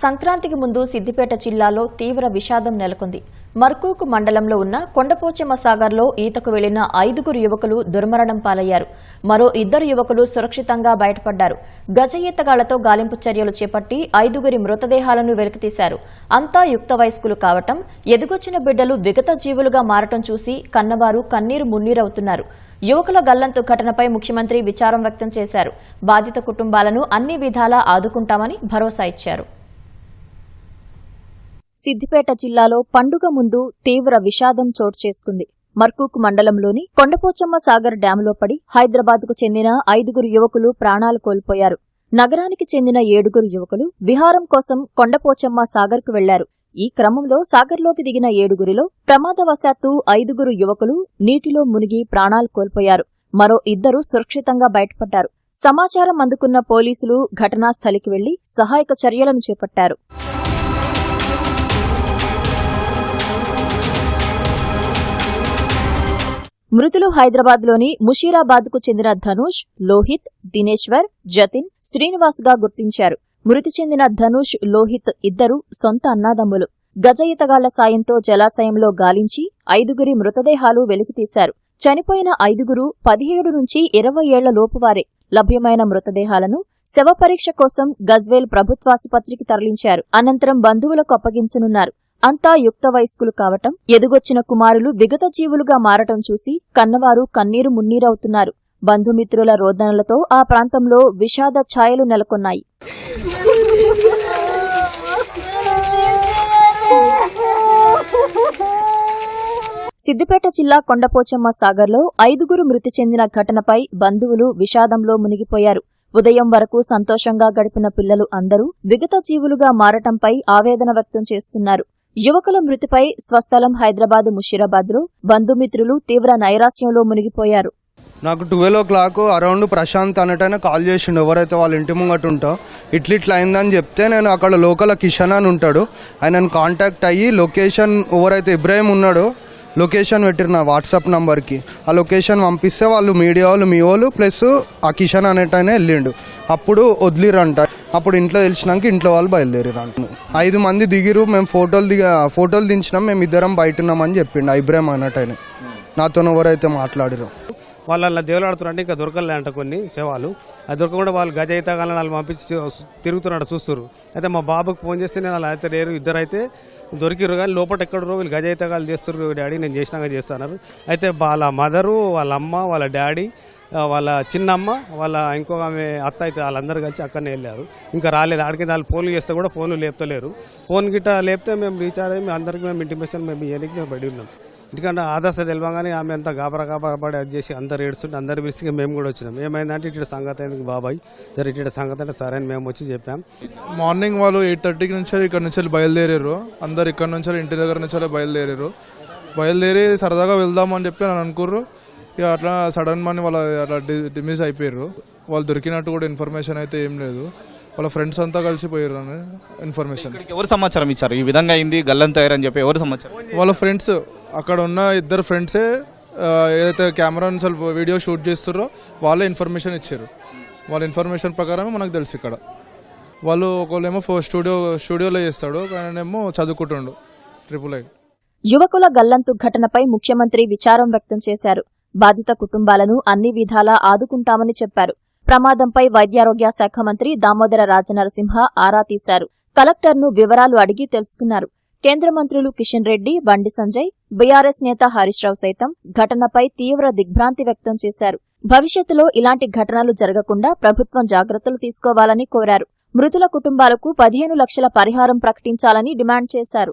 సంక్రాంతికి ముందు సిద్దిపేట జిల్లాలో తీవ్ర విషాదం నెలకొంది. మర్కూకు మండలంలో ఉన్న కొండపోచమ్మ సాగర్లో ఈతకు వెళ్ళిన ఐదుగురు యువకులు దుర్మరణం పాలయ్యారు. మరో ఇద్దరు యువకులు సురక్షితంగా బయటపడ్డారు. గజ ఈతగాళ్ళతో గాలింపు చర్యలు చేపట్టి ఐదుగురి మృతదేహాలను వెలికితీశారు. అంతా యుక్త వయస్కులు కావటం ఎదుగొచ్చిన బిడ్డలు విగత జీవులుగా మారటం చూసి కన్నవారు కన్నీరు మున్నీరవుతున్నారు. యువకుల గల్లంతు ఘటనపై ముఖ్యమంత్రి విచారం వ్యక్తం చేశారు. బాధిత కుటుంబాలను అన్ని విధాలా ఆదుకుంటామని భరోసా ఇచ్చారు. సిద్దిపేట జిల్లాలో పండుగ ముందు తీవ్ర విషాదం చోటు చేసుకుంది. మర్కూక్ మండలంలోని కొండపోచమ్మ సాగర్ డ్యాంలో పడి హైదరాబాద్కు చెందిన ఐదుగురు యువకులు ప్రాణాలు కోల్పోయారు. నగరానికి చెందిన ఏడుగురు యువకులు విహారం కోసం కొండపోచమ్మ సాగర్కు వెళ్ళారు. ఈ క్రమంలో సాగర్లోకి దిగిన ఏడుగురిలో ప్రమాదవశాత్తు ఐదుగురు యువకులు నీటిలో మునిగి ప్రాణాలు కోల్పోయారు. మరో ఇద్దరు సురక్షితంగా బయటపడ్డారు. సమాచారం అందుకున్న పోలీసులు ఘటనా స్థలికి వెళ్ళి సహాయక చర్యలను చేపట్టారు. మృతులు హైదరాబాద్లోని ముషీరాబాద్కు చెందిన ధనుష్ లోహిత్ దినేశ్వర్ జతిన్ శ్రీనివాస్గా గుర్తించారు. మృతి చెందిన ధనుష్ లోహిత్ ఇద్దరు సొంత అన్నాదమ్ములు. గజ సాయంతో జలాశయంలో గాలించి ఐదుగురి మృతదేహాలు వెలికితీశారు. చనిపోయిన ఐదుగురు పదిహేడు నుంచి ఇరవై ఏళ్ళ లోపువారే లభ్యమైన మృతదేహాలను శవ పరీక్ష కోసం గజ్వేల్ ప్రభుత్వాసుపత్రికి తరలించారు. అనంతరం బంధువులకు అప్పగించనున్నారు. అంతా యుక్త వయస్కులు కావటం ఎదుగొచ్చిన కుమారులు విగత జీవులుగా మారటం చూసి కన్నవారు కన్నీరు మున్నీరవుతున్నారు. బంధుమిత్రుల రోదనలతో ఆ ప్రాంతంలో విషాద ఛాయలు నెలకొన్నాయి. సిద్దిపేట జిల్లా కొండపోచమ్మ సాగర్లో ఐదుగురు మృతి చెందిన ఘటనపై బంధువులు విషాదంలో మునిగిపోయారు. ఉదయం వరకు సంతోషంగా గడిపిన పిల్లలు అందరూ విగత జీవులుగా మారటంపై ఆవేదన వ్యక్తం చేస్తున్నారు. యువకుల మృతిపై స్వస్థలం హైదరాబాద్ ముషీరాబాద్లో బంధుమిత్రులు తీవ్ర నైరాశ్యంలో మునిగిపోయారు. నాకు twelve o'clock around Prashanth అనేటైనా కాల్ చేసిండు. ఎవరైతే వాళ్ళ ఇంటి ముంగట ఉంటా ఇట్లా ఇట్లా అయిందని చెప్తే నేను అక్కడ లోకల్ కిషన్ అని ఉంటాడు. ఆయనను కాంటాక్ట్ అయ్యి లొకేషన్ ఎవరైతే ఇబ్రాహిం ఉన్నాడో లొకేషన్ పెట్టిరు నా వాట్సాప్ నంబర్కి ఆ లొకేషన్ పంపిస్తే వాళ్ళు మీడియా వాళ్ళు మీ వాళ్ళు ప్లస్ ఆ కిషన్ అనేటైనా వెళ్ళిండు. అప్పుడు వదిలిరంట. అప్పుడు ఇంట్లో తెలిసినాక ఇంట్లో వాళ్ళు బయలుదేరిరంట. ఐదు మంది దిగిరు మేము ఫోటోలు దిగ ఫోటోలు దించినాం మేము ఇద్దరం బయట ఉన్నామని చెప్పిండు ఆ ఇబ్రాహిం అన్నట్టయినా నాతో ఎవరైతే మాట్లాడిరు వాళ్ళు అలా దేవులాడుతున్నారు ఇంకా దొరకలే అంట కొన్ని శవాలు అది దొరకకుండా వాళ్ళు గజ ఈతగాళ్ళని వాళ్ళు పంపించి తిరుగుతున్నాడు చూస్తారు అయితే మా బాబుకి ఫోన్ చేస్తే నేను అలా అయితే లేరు ఇద్దరు అయితే దొరికిరు కానీ లోపల ఎక్కడో వీళ్ళు గజ ఈతగాళ్ళు చేస్తారు డాడీ నేను చేసినాక చేస్తున్నారు. అయితే వాళ్ళ మదరు వాళ్ళ అమ్మ వాళ్ళ డాడీ వాళ్ళ చిన్నమ్మ వాళ్ళ ఇంకో ఆమె అత్త అయితే వాళ్ళందరూ కలిసి అక్కడనే వెళ్ళారు. ఇంకా రాలేదు. ఆడికి వాళ్ళు ఫోన్లు చేస్తే కూడా ఫోన్లు లేపుతలేరు. ఫోన్ గిట్ట లేపితే మేము రీఛార్జ్ అయ్యి అందరికీ మేము ఇంటిమేషన్ మేము ఇవ్వడానికి మేము పడి ఉన్నాం. ఎందుకంటే ఆదర్శ తెలియగానే ఆమె అంతా గాబరా గాబరా పడి అది చేసి అందరు ఏడుస్తుంటే అందరు పిలిచి మేము కూడా వచ్చినాం. ఏమైందంటే ఇటు సంగతి అయింది బాబాయ్. సరే ఇటు సంగతి అంటే సరే అని మేము వచ్చి చెప్పాం. మార్నింగ్ వాళ్ళు ఎయిట్ థర్టీకి నుంచి ఇక్కడ నుంచి బయలుదేరారు. అందరు ఇక్కడ నుంచి ఇంటి దగ్గర నుంచి బయలుదేరారు. బయలుదేరి సరదాగా వెళ్దాం అని చెప్పి నన్ను అనుకుర్రు. ఇక అట్లా సడన్ మనీ వాళ్ళ అట్లా డిమిస్ అయిపోయారు వాళ్ళు దొరికినట్టు కూడా ఇన్ఫర్మేషన్ అయితే ఏం లేదు. వాళ్ళ ఫ్రెండ్స్ అంతా కలిసిపోయారు అని ఇన్ఫర్మేషన్. ఇక్కడికి ఎవరు సమాచారం ఇచ్చారు? ఈ విధంగా అయింది గల్లంత అయ్యారని చెప్పి ఎవరు సమాచారం? వాళ్ళ ఫ్రెండ్స్ అక్కడ ఉన్న ఇద్దరు ఫ్రెండ్సే ఏదైతే కెమెరా నుంచి వాళ్ళు వీడియో షూట్ చేస్తారో వాళ్ళే ఇన్ఫర్మేషన్ ఇచ్చారు. వాళ్ళ ఇన్ఫర్మేషన్ ప్రకారం మనకు తెలుసు ఇక్కడ. వాళ్ళు ఒకళ్ళేమో స్టూడియో స్టూడియోలో చేస్తాడు ఆయనేమో చదువుకుంటుండు ట్రిపుల్ ఐ యువకుల గల్లంతు ఘటనపై ముఖ్యమంత్రి విచారం వ్యక్తం చేశారు. బాధిత కుటుంబాలను అన్ని విధాలా ఆదుకుంటామని చెప్పారు. ప్రమాదంపై వైద్యారోగ్య శాఖ మంత్రి దామోదర రాజనరసింహ ఆరా తీశారు. కలెక్టర్ను వివరాలు అడిగి తెలుసుకున్నారు. కేంద్ర మంత్రులు కిషన్ రెడ్డి బండి సంజయ్ బీఆర్ఎస్ నేత హరీష్ రావు సైతం ఘటనపై తీవ్ర దిగ్భ్రాంతి వ్యక్తం చేశారు. భవిష్యత్తులో ఇలాంటి ఘటనలు జరగకుండా ప్రభుత్వం జాగ్రత్తలు తీసుకోవాలని కోరారు. మృతుల కుటుంబాలకు పదిహేను లక్షల పరిహారం ప్రకటించాలని డిమాండ్ చేశారు.